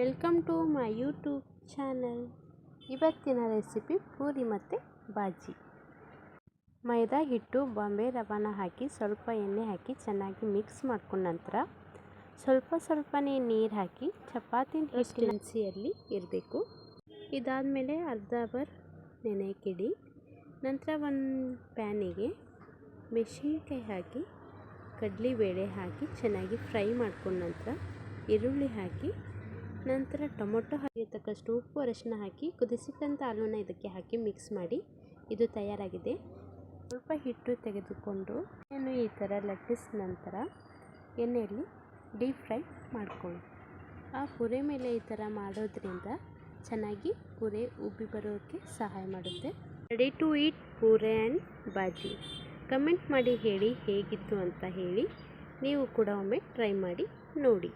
Welcome to my YouTube channel. ಇವತ್ತಿನ recipe puri ಮತ್ತು ಬಾಜಿ. ಮೈದಾ ಹಿಟ್ಟು, ಬಾಂಬೆ ರವಾನ ಹಾಕಿ ಸ್ವಲ್ಪ ಎಣ್ಣೆ ಹಾಕಿ ಚೆನ್ನಾಗಿ ಮಿಕ್ಸ್ ಮಾಡ್ಕೊಂಡ ನಂತರ ಸ್ವಲ್ಪ ಸ್ವಲ್ಪನೇ ನೀರು ಹಾಕಿ ಚಪಾತಿ ಹಿಟ್ಟಿನಲ್ಲಿ ಇರಬೇಕು. ಇದಾದಮೇಲೆ ಅರ್ಧ ಅವರ್ ನೆನೆಕಿಡಿ. ನಂತರ ಒಂದು ಪ್ಯಾನಿಗೆ ಮೆಣಸಿನ್ಕಾಯಿ ಹಾಕಿ, ಕಡಲೆಬೇಳೆ ಹಾಕಿ ಚೆನ್ನಾಗಿ ಫ್ರೈ ಮಾಡ್ಕೊಂಡ ನಂತರ ಈರುಳ್ಳಿ ಹಾಕಿ ನಂತರ ಟೊಮೊಟೊ ತಕ್ಕಷ್ಟು ಉಪ್ಪು ಅರಶಿನ ಹಾಕಿ ಕುದಿಸಿಟ್ಟಂಥ ಹಾಲನ್ನು ಇದಕ್ಕೆ ಹಾಕಿ ಮಿಕ್ಸ್ ಮಾಡಿ ಇದು ತಯಾರಾಗಿದೆ. ಸ್ವಲ್ಪ ಹಿಟ್ಟು ತೆಗೆದುಕೊಂಡು ಏನು ಈ ಥರ ಲಟ್ಟಿಸ್ ನಂತರ ಎಣ್ಣೆಯಲ್ಲಿ ಡೀಪ್ ಫ್ರೈ ಮಾಡಿಕೊಳ್ಳಿ. ಆ ಪುರೆ ಮೇಲೆ ಈ ಥರ ಮಾಡೋದ್ರಿಂದ ಚೆನ್ನಾಗಿ ಪುರೆ ಉಬ್ಬಿ ಬರೋಕ್ಕೆ ಸಹಾಯ ಮಾಡುತ್ತೆ. Ready to eat puri and bhaji comment ಮಾಡಿ ಹೇಳಿ ಹೇಗಿತ್ತು ಅಂತ ಹೇಳಿ ನೀವು ಕೂಡ ಒಮ್ಮೆ ಟ್ರೈ ಮಾಡಿ ನೋಡಿ.